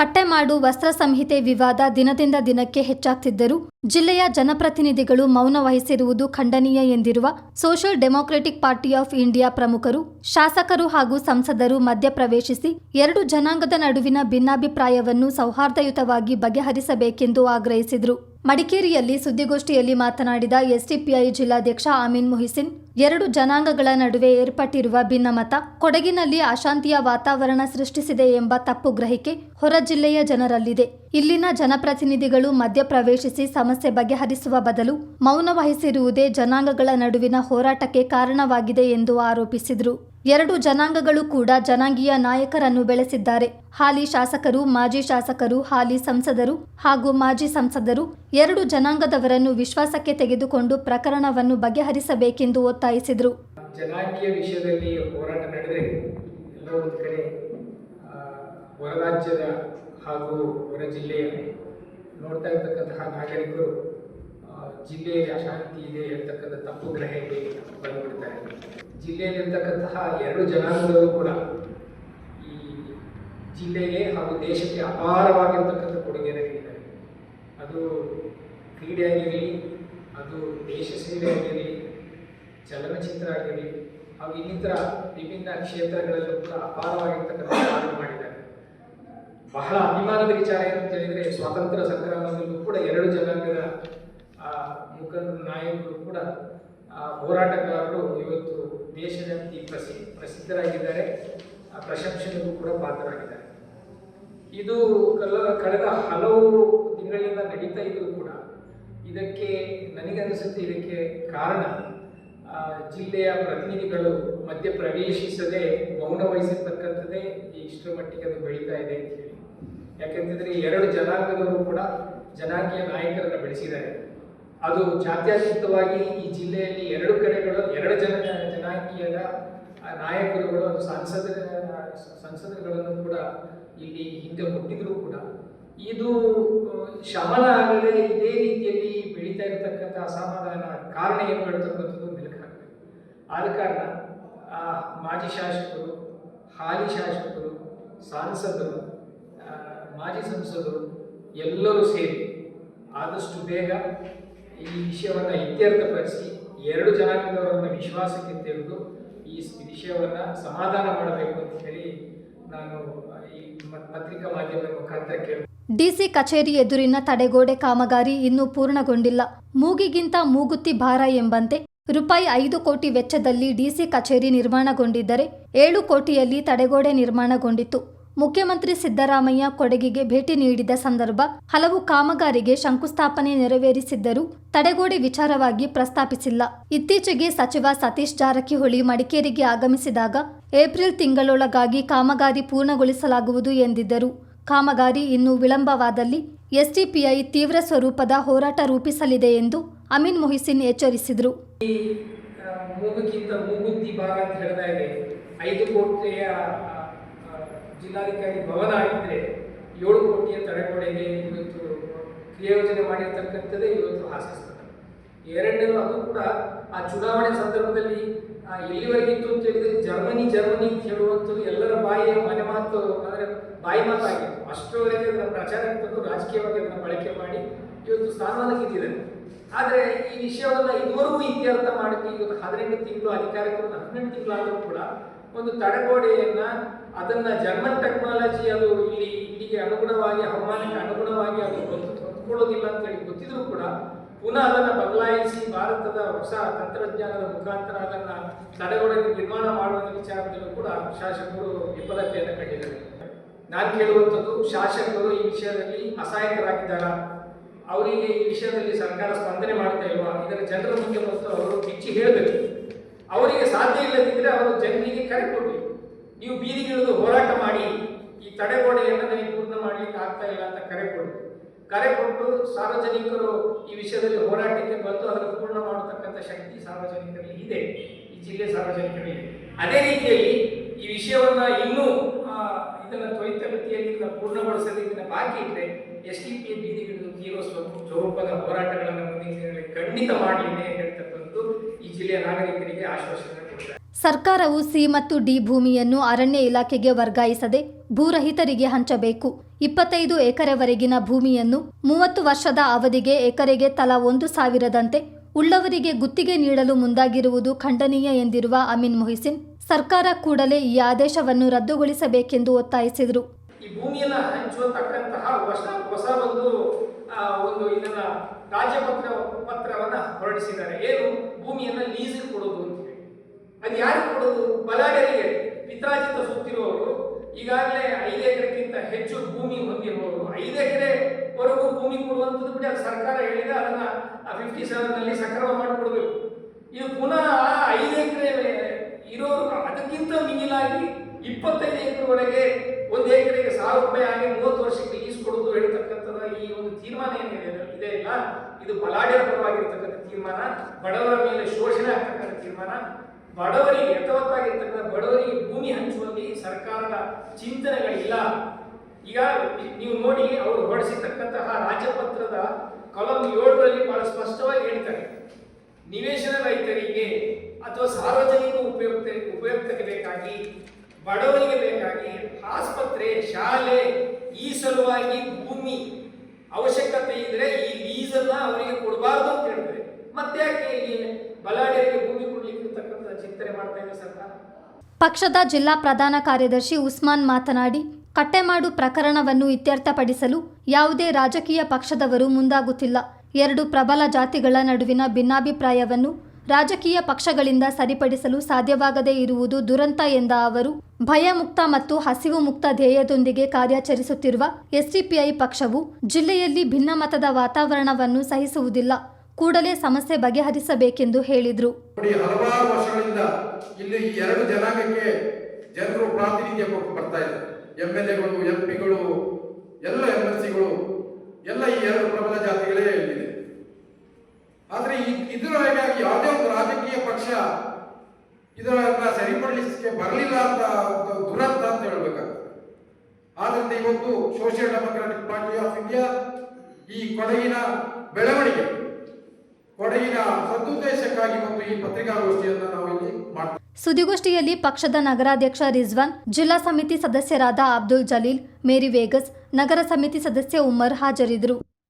ಕಟ್ಟೆಮಾಡು ವಸ್ತ್ರ ಸಂಹಿತೆ ವಿವಾದ ದಿನದಿಂದ ದಿನಕ್ಕೆ ಹೆಚ್ಚಾಗ್ತಿದ್ದರೂ ಜಿಲ್ಲೆಯ ಜನಪ್ರತಿನಿಧಿಗಳು ಮೌನ ವಹಿಸಿರುವುದು ಖಂಡನೀಯ ಎಂದಿರುವ social democratic party of India ಪ್ರಮುಖರು, ಶಾಸಕರು ಹಾಗೂ ಸಂಸದರು ಮಧ್ಯಪ್ರವೇಶಿಸಿ ಎರಡು ಜನಾಂಗದ ನಡುವಿನ ಭಿನ್ನಾಭಿಪ್ರಾಯವನ್ನು ಸೌಹಾರ್ದಯುತವಾಗಿ ಬಗೆಹರಿಸಬೇಕೆಂದು ಆಗ್ರಹಿಸಿದರು. ಮಡಿಕೇರಿಯಲ್ಲಿ ಸುದ್ದಿಗೋಷ್ಠಿಯಲ್ಲಿ ಮಾತನಾಡಿದ ಎಸ್ಡಿಪಿಐ ಜಿಲ್ಲಾಧ್ಯಕ್ಷ ಅಮೀನ್ ಮುಹಿಸಿನ್ ಎರಡು ಜನಾಂಗಗಳ ನಡುವೆ ಏರ್ಪಟ್ಟಿರುವ ಭಿನ್ನಮತ ಕೊಡಗಿನಲ್ಲಿ ಅಶಾಂತಿಯ ವಾತಾವರಣ ಸೃಷ್ಟಿಸಿದೆ ಎಂಬ ತಪ್ಪು ಗ್ರಹಿಕೆ ಹೊರ ಜಿಲ್ಲೆಯ ಜನರಲ್ಲಿದೆ. ಇಲ್ಲಿನ ಜನಪ್ರತಿನಿಧಿಗಳು ಮಧ್ಯಪ್ರವೇಶಿಸಿ ಸಮಸ್ಯೆ ಬಗೆಹರಿಸುವ ಬದಲು ಮೌನ ವಹಿಸಿರುವುದೇ ಜನಾಂಗಗಳ ನಡುವಿನ ಹೋರಾಟಕ್ಕೆ ಕಾರಣವಾಗಿದೆ ಎಂದು ಆರೋಪಿಸಿದರು. ಎರಡು ಜನಾಂಗಗಳು ಕೂಡ ಜನಾಂಗೀಯ ನಾಯಕರನ್ನು ಬೆಳೆಸಿದ್ದಾರೆ. ಹಾಲಿ ಶಾಸಕರು, ಮಾಜಿ ಶಾಸಕರು, ಹಾಲಿ ಸಂಸದರು ಹಾಗೂ ಮಾಜಿ ಸಂಸದರು ಎರಡು ಜನಾಂಗದವರನ್ನು ವಿಶ್ವಾಸಕ್ಕೆ ತೆಗೆದುಕೊಂಡು ಪ್ರಕರಣವನ್ನು ಬಗೆಹರಿಸಬೇಕೆಂದು ಒತ್ತಾಯಿಸಿದರು. ಜನಾಂಗೀಯ ವಿಷಯದಲ್ಲಿ ಹೋರಾಟ ನಡೆದರೆ ಎಲ್ಲೋ ಒಂದು ಕಡೆ ಹಾಗೂ ಹೊರ ಜಿಲ್ಲೆಯ ನೋಡ್ತಾ ನಾಗರಿಕರು ಜಿಲ್ಲೆಯಲ್ಲಿ ಅಶಾಂತಿ ಇದೆ ಅಂತಕ್ಕಂಥ ತಪ್ಪು ಗ್ರಹಕ್ಕೆ ಬಂದುಬಿಡ್ತಾರೆ. ಜಿಲ್ಲೆಯಲ್ಲಿರ್ತಕ್ಕಂತಹ ಎರಡು ಜನಾಂಗದವರು ಕೂಡ ಈ ಜಿಲ್ಲೆಗೆ ಹಾಗೂ ದೇಶಕ್ಕೆ ಅಪಾರವಾಗಿರ್ತಕ್ಕಂಥ ಕೊಡುಗೆಯನ್ನು ನೀಡಿದ್ದಾರೆ. ಅದು ಕ್ರೀಡೆ ಆಗಿರಲಿ ಅದು ದೇಶ ಸೇವೆ ಆಗಿರಲಿ ಚಲನಚಿತ್ರ ಆಗಿರಲಿ ಹಾಗೂ ಇನ್ನಿತರ ವಿಭಿನ್ನ ಕ್ಷೇತ್ರಗಳಲ್ಲೂ ಕೂಡ ಅಪಾರವಾಗಿರ್ತಕ್ಕಂಥ ಕಾರ್ಯ ಮಾಡಿದ್ದಾರೆ. ಬಹಳ ಅಭಿಮಾನದ ವಿಚಾರ ಏನು ಅಂತ ಹೇಳಿದ್ರೆ ಸ್ವಾತಂತ್ರ್ಯ ಸಂಗ್ರಾಮದಲ್ಲೂ ಕೂಡ ಎರಡು ಜನಾಂಗದ ಆ, ಮುಖಂಡರು ನಾಯಕರು ಕೂಡ ಆ, ಹೋರಾಟಗಾರರು ಇವತ್ತು ದೇಶದಂತಿ ಪ್ರಸಿ ಪ್ರಸಿದ್ಧರಾಗಿದ್ದಾರೆ. ಆ ಪ್ರಶಂಸನೆಗೂ ಕೂಡ ಪಾತ್ರರಾಗಿದ್ದಾರೆ. ಇದು ಕಲ ಕಳೆದ ಹಲವು ತಿಂಗಳಿಂದ ನಡೀತಾ ಇದ್ದರೂ ಕೂಡ ಇದಕ್ಕೆ ನನಗೆ ಅನಿಸುತ್ತೆ ಇದಕ್ಕೆ ಕಾರಣ ಜಿಲ್ಲೆಯ ಪ್ರತಿನಿಧಿಗಳು ಮಧ್ಯ ಪ್ರವೇಶಿಸದೆ ಮೌನ ವಹಿಸಿರ್ತಕ್ಕಂಥದ್ದೇ ಇಷ್ಟರ ಮಟ್ಟಿಗೆ ಅದು ಬೆಳೀತಾ ಇದೆ ಅಂತ ಹೇಳಿ. ಯಾಕೆಂತಂದ್ರೆ ಎರಡು ಜನಾಂಗದವರು ಕೂಡ ಜನಾಂಗೀಯ ನಾಯಕರನ್ನು ಬೆಳೆಸಿದ್ದಾರೆ. ಅದು ಜಾತ್ಯತೀತವಾಗಿ ಈ ಜಿಲ್ಲೆಯಲ್ಲಿ ಎರಡು ಕಡೆಗಳು ಎರಡು ಜನ ಜನಾಂಗೀಯದ ಆ ನಾಯಕರುಗಳು ಸಂಸದ ಸಂಸದರುಗಳನ್ನು ಕೂಡ ಇಲ್ಲಿ ಹಿಂದೆ ಹುಟ್ಟಿದ್ರು ಕೂಡ. ಇದು ಶಮನ ಆಗದೆ ಇದೇ ರೀತಿಯಲ್ಲಿ ಬೆಳೀತಾ ಇರತಕ್ಕಂಥ ಅಸಮಾಧಾನ ಕಾರಣ ಏನು ಹೇಳ್ತಕ್ಕಂಥದ್ದು ಮೆಲುಕಾಗಬೇಕು ಆದ ಕಾರಣ ಆ, ಮಾಜಿ ಶಾಸಕರು ಹಾಲಿ ಶಾಸಕರು ಸಂಸದರು ಮಾಜಿ ಸಂಸದರು ಎಲ್ಲರೂ ಸೇರಿ ಆದಷ್ಟು ಬೇಗ ಈ ವಿಷಯವನ್ನು ಇತ್ಯರ್ಥಪಡಿಸಿ ಎರಡು ಜನಾಂಗದವರನ್ನು ವಿಶ್ವಾಸಕ್ಕೆ ತೆಗೆದು ಈ ವಿಷಯವನ್ನು ಸಮಾಧಾನ ಮಾಡಬೇಕು ಅಂತ ಹೇಳಿ ನಾನು ಈ ಪತ್ರಿಕಾ ಮಾಧ್ಯಮದ ಮುಖಾಂತರ ಕೇಳಿ ಡಿಸಿ ಕಚೇರಿ ಎದುರಿನ ತಡೆಗೋಡೆ ಕಾಮಗಾರಿ ಇನ್ನೂ ಪೂರ್ಣಗೊಂಡಿಲ್ಲ. ಮೂಗಿಗಿಂತ ಮೂಗುತ್ತಿ ಭಾರ ಎಂಬಂತೆ ರೂಪಾಯಿ ಐದು ಕೋಟಿ ವೆಚ್ಚದಲ್ಲಿ ಡಿಸಿ ಕಚೇರಿ ನಿರ್ಮಾಣಗೊಂಡಿದ್ದರೆ ಏಳು ಕೋಟಿಯಲ್ಲಿ ತಡೆಗೋಡೆ ನಿರ್ಮಾಣಗೊಂಡಿತ್ತು. ಮುಖ್ಯಮಂತ್ರಿ ಸಿದ್ದರಾಮಯ್ಯ ಕೊಡಗಿಗೆ ಭೇಟಿ ನೀಡಿದ ಸಂದರ್ಭ ಹಲವು ಕಾಮಗಾರಿಗೆ ಶಂಕುಸ್ಥಾಪನೆ ನೆರವೇರಿಸಿದ್ದರೂ ತಡೆಗೋಡೆ ವಿಚಾರವಾಗಿ ಪ್ರಸ್ತಾಪಿಸಿಲ್ಲ. ಇತ್ತೀಚೆಗೆ ಸಚಿವ ಸತೀಶ್ ಜಾರಕಿಹೊಳಿ ಮಡಿಕೇರಿಗೆ ಆಗಮಿಸಿದಾಗ ಏಪ್ರಿಲ್ ತಿಂಗಳೊಳಗಾಗಿ ಕಾಮಗಾರಿ ಪೂರ್ಣಗೊಳಿಸಲಾಗುವುದು ಎಂದಿದ್ದರು. ಕಾಮಗಾರಿ ಇನ್ನೂ ವಿಳಂಬವಾದಲ್ಲಿ ಎಸ್ಡಿಪಿಐ ತೀವ್ರ ಸ್ವರೂಪದ ಹೋರಾಟ ರೂಪಿಸಲಿದೆ ಎಂದು ಅಮೀನ್ ಮೊಹಿಸಿನ್ ಎಚ್ಚರಿಸಿದರು. ಐದು ಕೋಟಿಯ ಜಿಲ್ಲಾಧಿಕಾರಿ ಭವನ ಆಗಿದ್ರೆ ಏಳು ಕೋಟಿಯ ತಡೆಗೋಡೆಗೆ ಇವತ್ತು ಕ್ರಿಯೋಜನೆ ಮಾಡಿರ್ತಕ್ಕಂಥದ್ದೇ ಇವತ್ತು ಹಾಸಿಸ್ತದೆ ಎರಡನೇದು ಅದು ಕೂಡ ಆ ಚುನಾವಣೆ ಸಂದರ್ಭದಲ್ಲಿ ಆ, ಎಲ್ಲಿವರೆಗಿತ್ತು ಅಂತ ಹೇಳಿದ್ರೆ ಜರ್ಮನಿ ಜರ್ಮನಿ ಅಂತ ಹೇಳುವಂಥದ್ದು ಎಲ್ಲರ ಬಾಯಿಯ ಮನೆ ಮಾತು ಅಂದರೆ ಬಾಯಿ ಮಾತಾಗಿತ್ತು ಅಷ್ಟರವರೆಗೆ ಅದನ್ನ ಪ್ರಚಾರ ತಂದು ರಾಜಕೀಯವಾಗಿ ಅದನ್ನು ಬಳಕೆ ಮಾಡಿ ಇವತ್ತು ಸ್ಥಾನವನ್ನು ಗೆದ್ದಿದ್ದಾರೆ. ಆದರೆ ಈ ವಿಷಯವನ್ನ ಇದುವರೆಗೂ ಇತ್ಯರ್ಥ ಮಾಡಕ್ಕೆ ಇವತ್ತು ಹದಿನೆಂಟು ತಿಂಗಳು ಅಧಿಕಾರಕ್ಕೆ ಹದಿನೆಂಟು ತಿಂಗಳಾದರೂ ಕೂಡ ಒಂದು ತಡೆಗೋಡೆಯನ್ನ ಅದನ್ನ ಜರ್ಮನ್ ಟೆಕ್ನಾಲಜಿ ಅದು ಇಲ್ಲಿ ಇಲ್ಲಿಗೆ ಅನುಗುಣವಾಗಿ, ಹವಾಮಾನಕ್ಕೆ ಅನುಗುಣವಾಗಿ ಅದು ಬಂದು ಅಂತ ಹೇಳಿ ಗೊತ್ತಿದ್ರು ಕೂಡ ಪುನಃ ಅದನ್ನು ಬದಲಾಯಿಸಿ ಭಾರತದ ಹೊಸ ತಂತ್ರಜ್ಞಾನದ ಮುಖಾಂತರ ಅದನ್ನು ತಡೆಗೋಡೆ ನಿರ್ಮಾಣ ಮಾಡುವ ವಿಚಾರದಲ್ಲೂ ಕೂಡ ಶಾಸಕರು ವಿಫಲತೆಯನ್ನು ಕಂಡಿದ್ದಾರೆ. ನಾನು ಕೇಳುವಂಥದ್ದು, ಶಾಸಕರು ಈ ವಿಷಯದಲ್ಲಿ ಅಸಹಾಯಕರಾಗಿದ್ದಾರ? ಅವರಿಗೆ ಈ ವಿಷಯದಲ್ಲಿ ಸರ್ಕಾರ ಸ್ಪಂದನೆ ಮಾಡ್ತಾ ಇಲ್ವಾ? ಇದರ ಜನರ ಮುಂದೆ ಮತ್ತು ಅವರು ಬಿಚ್ಚಿ ಹೇಳಬೇಕು. ಅವರಿಗೆ ಸಾಧ್ಯ ಇಲ್ಲದಿದ್ದರೆ ಅವರು ಜನರಿಗೆ ಕರೆ ಕೊಡ್ಲಿ ನೀವು ಬೀದಿಗಿಳಿದು ಹೋರಾಟ ಮಾಡಿ, ಈ ತಡೆಗೋಡೆಯನ್ನು ನನಗೆ ಪೂರ್ಣ ಮಾಡಲಿಕ್ಕೆ ಆಗ್ತಾ ಇಲ್ಲ ಅಂತ ಕರೆ ಕೊಡಿ. ಕರೆ ಕೊಟ್ಟು ಸಾರ್ವಜನಿಕರು ಈ ವಿಷಯದಲ್ಲಿ ಹೋರಾಟಕ್ಕೆ ಬಂದು ಅದನ್ನು ಪೂರ್ಣ ಮಾಡತಕ್ಕಂಥ ಶಕ್ತಿ ಸಾರ್ವಜನಿಕರಲ್ಲಿ ಇದೆ. ಈ ಜಿಲ್ಲೆ ಸಾರ್ವಜನಿಕರಲ್ಲಿ ಅದೇ ರೀತಿಯಲ್ಲಿ ಈ ವಿಷಯವನ್ನು ಇನ್ನೂ ಇದನ್ನು ತ್ವರಿತ ತ್ವರಿತಗತಿಯಲ್ಲಿ ಇದನ್ನ ಪೂರ್ಣಗೊಳಿಸದೆ ಬಾಕಿ ಇದ್ರೆ ಎಸ್ ಟಿ ಪಿ ಬೀದಿಗಿಳಿದು ಜೋಪದ ಸ್ವರೂಪದ ಹೋರಾಟಗಳನ್ನು ಮುಂದಿನ ಖಂಡಿತ ಮಾಡಲಿದೆ ಹೇಳ್ತಕ್ಕಂಥದ್ದು ಈ ಜಿಲ್ಲೆಯ ನಾಗರಿಕರಿಗೆ ಆಶ್ವಾಸನೆ. ಸರ್ಕಾರವು ಸಿ ಮತ್ತು ಡಿ ಭೂಮಿಯನ್ನು ಅರಣ್ಯ ಇಲಾಖೆಗೆ ವರ್ಗಾಯಿಸದೆ ಭೂರಹಿತರಿಗೆ ಹಂಚಬೇಕು. ಇಪ್ಪತ್ತೈದು ಎಕರೆವರೆಗಿನ ಭೂಮಿಯನ್ನು ಮೂವತ್ತು ವರ್ಷದ ಅವಧಿಗೆ ಎಕರೆಗೆ ತಲಾ ಒಂದು ಸಾವಿರದಂತೆ ಉಳ್ಳವರಿಗೆ ಗುತ್ತಿಗೆ ನೀಡಲು ಮುಂದಾಗಿರುವುದು ಖಂಡನೀಯ ಎಂದಿರುವ ಅಮೀನ್ ಮೊಹಿಸಿನ್, ಸರ್ಕಾರ ಕೂಡಲೇ ಈ ಆದೇಶವನ್ನು ರದ್ದುಗೊಳಿಸಬೇಕೆಂದು ಒತ್ತಾಯಿಸಿದರು. ಈ ಭೂಮಿಯನ್ನು ಹಂಚುವಂತಕ್ಕಂತಹ ಹೊಸ ಹೊಸ ಒಂದು ಇದನ್ನ ರಾಜ್ಯಪತ್ರ ಪತ್ರವನ್ನ ಹೊರಡಿಸಿದ್ದಾರೆ. ಏನು ಭೂಮಿಯನ್ನು ಲೀಸಿಗೆ ಕೊಡೋದು ಅದು ಯಾರು ಕೊಡೋದು? ಬಲಾಢ್ಯರಿಗೆ. ಪಿತ್ರಾಜಿತ ಸುತ್ತಿರುವವರು, ಈಗಾಗಲೇ ಐದು ಎಕರೆಗಿಂತ ಹೆಚ್ಚು ಭೂಮಿ ಹೊಂದಿರುವವರು. ಐದು ಎಕರೆವರೆಗೂ ಭೂಮಿ ಕೊಡುವಂಥದ್ದು ಬಿಡಿ, ಅದು ಸರ್ಕಾರ ಹೇಳಿದ್ರೆ ಅದನ್ನ ಫಿಫ್ಟಿ ಸೆವೆನ್ನಲ್ಲಿ ಸಕ್ರಮ ಮಾಡಿಕೊಡ್ಬೇಕು ಇದು ಪುನಃ ಐದು ಎಕರೆ ಇರೋರು, ಅದಕ್ಕಿಂತ ಮಿಗಿಲಾಗಿ ಇಪ್ಪತ್ತೈದು ಎಕರೆವರೆಗೆ ಒಂದು ಎಕರೆಗೆ ಸಾವಿರ ರೂಪಾಯಿ ಆಗಿ ಮೂವತ್ತು ವರ್ಷಕ್ಕೆ ಈಸ್ಕೊಡೋದು ಹೇಳ್ತಕ್ಕಂಥದ್ದು ಈ ಒಂದು ತೀರ್ಮಾನ ಏನಿದೆ ಇದೆ ಇಲ್ಲ? ಇದು ಬಲಾಢ್ಯರ ತೀರ್ಮಾನ, ಬಡವರ ಮೇಲೆ ಶೋಷಣೆ ಆಗ್ತಕ್ಕಂಥ ತೀರ್ಮಾನ, ಬಡವರಿಗೆ ಯಥವತ್ತಾಗಿರ್ತಕ್ಕಂಥ ಬಡವರಿಗೆ ಭೂಮಿ ಹಂಚುವಲ್ಲಿ ಸರ್ಕಾರದ ಚಿಂತನೆಗಳಿಲ್ಲ. ಈಗ ನೀವು ನೋಡಿ ಅವರು ಹೊರಡಿಸಿರ್ತಕ್ಕಂತಹ ರಾಜ್ಯಪತ್ರದ ಕಾಲಂ ಏಳರಲ್ಲಿ ಬಹಳ ಸ್ಪಷ್ಟವಾಗಿ ಹೇಳ್ತಾರೆ. ನಿವೇಶನ ರೈತರಿಗೆ ಅಥವಾ ಸಾರ್ವಜನಿಕ ಉಪಯುಕ್ತ ಉಪಯುಕ್ತಕ್ಕೆ ಬೇಕಾಗಿ, ಬಡವರಿಗೆ ಬೇಕಾಗಿ ಆಸ್ಪತ್ರೆ, ಶಾಲೆ ಈ ಸಲುವಾಗಿ ಭೂಮಿ ಅವಶ್ಯಕತೆ ಇದ್ರೆ ಈ ಲೀಸನ್ನ ಅವರಿಗೆ ಕೊಡಬಾರ್ದು ಅಂತ ಹೇಳ್ತಾರೆ. ಮತ್ತೆ ಯಾಕೆ ಇಲ್ಲಿ ಬಲಾಢ್ಯರಿಗೆ ಭೂಮಿ ಕೊಡ್ಲಿಕ್ಕೆ ಇರ್ತಕ್ಕಂಥ ಚಿಂತನೆ ಮಾಡ್ತಾ ಇದೆ ಸರ್ಕಾರ? ಪಕ್ಷದ ಜಿಲ್ಲಾ ಪ್ರಧಾನ ಕಾರ್ಯದರ್ಶಿ ಉಸ್ಮಾನ್ ಮಾತನಾಡಿ, ಕಟ್ಟೆಮಾಡು ಪ್ರಕರಣವನ್ನು ಇತ್ಯರ್ಥಪಡಿಸಲು ಯಾವುದೇ ರಾಜಕೀಯ ಪಕ್ಷದವರು ಮುಂದಾಗುತ್ತಿಲ್ಲ. ಎರಡು ಪ್ರಬಲ ಜಾತಿಗಳ ನಡುವಿನ ಭಿನ್ನಾಭಿಪ್ರಾಯವನ್ನು ರಾಜಕೀಯ ಪಕ್ಷಗಳಿಂದ ಸರಿಪಡಿಸಲು ಸಾಧ್ಯವಾಗದೇ ಇರುವುದು ದುರಂತ ಎಂದ ಅವರು, ಭಯಮುಕ್ತ ಮತ್ತು ಹಸಿವು ಮುಕ್ತ ಧ್ಯೇಯದೊಂದಿಗೆ ಕಾರ್ಯಾಚರಿಸುತ್ತಿರುವ ಎಸ್ಡಿಪಿಐ ಪಕ್ಷವು ಜಿಲ್ಲೆಯಲ್ಲಿ ಭಿನ್ನಮತದ ವಾತಾವರಣವನ್ನು ಸಹಿಸುವುದಿಲ್ಲ. ಕೂಡಲೇ ಸಮಸ್ಯೆ ಬಗೆಹರಿಸಬೇಕೆಂದು ಹೇಳಿದರು. ಹಲವಾರು ವರ್ಷಗಳಿಂದ ಇಲ್ಲಿ ಎರಡು ಜನಾಂಗಕ್ಕೆ ಜನರು ಪ್ರಾತಿನಿಧ್ಯ ಬರ್ತಾ ಇದ್ದಾರೆ. ಎಂ ಎಲ್ ಎಲ್ಲ ಎಂ ಎಲ್ಲ ಈ ಎರಡು ಪ್ರಬಲ ಜಾತಿಗಳೇ ಇಲ್ಲಿದೆ. ಆದ್ರೆ ಇದರ ಇದರೊಳಗಾಗಿ ಯಾವುದೇ ಒಂದು ರಾಜಕೀಯ ಪಕ್ಷ ಇದರನ್ನ ಸರಿಪಡಿಸಲಿಕ್ಕೆ ಬರಲಿಲ್ಲ ಅಂತ ಒಂದು ದುರಂತ ಅಂತ ಹೇಳ್ಬೇಕಾಗ್ತದೆ ಆದ್ರಿಂದ ಇವತ್ತು social democratic party of India ಈ ಕೊಡಗಿನ ಬೆಳವಣಿಗೆ, ಕೊಡಗಿನ ಸದುದ್ದೇಶಕ್ಕಾಗಿ ಮತ್ತು ಈ ಪತ್ರಿಕಾಗೋಷ್ಠಿಯನ್ನು ನಾವು ಇಲ್ಲಿ ಮಾಡ್ತೀವಿ. ಸುದ್ದಿಗೋಷ್ಠಿಯಲ್ಲಿ ಪಕ್ಷದ ನಗರಾಧ್ಯಕ್ಷ ರಿಜ್ವಾನ್, ಜಿಲ್ಲಾ ಸಮಿತಿ ಸದಸ್ಯರಾದ ಅಬ್ದುಲ್ ಜಲೀಲ್, ಮೇರಿ ವೇಗಸ್, ನಗರ ಸಮಿತಿ ಸದಸ್ಯ ಉಮರ್ ಹಾಜರಿದ್ದರು.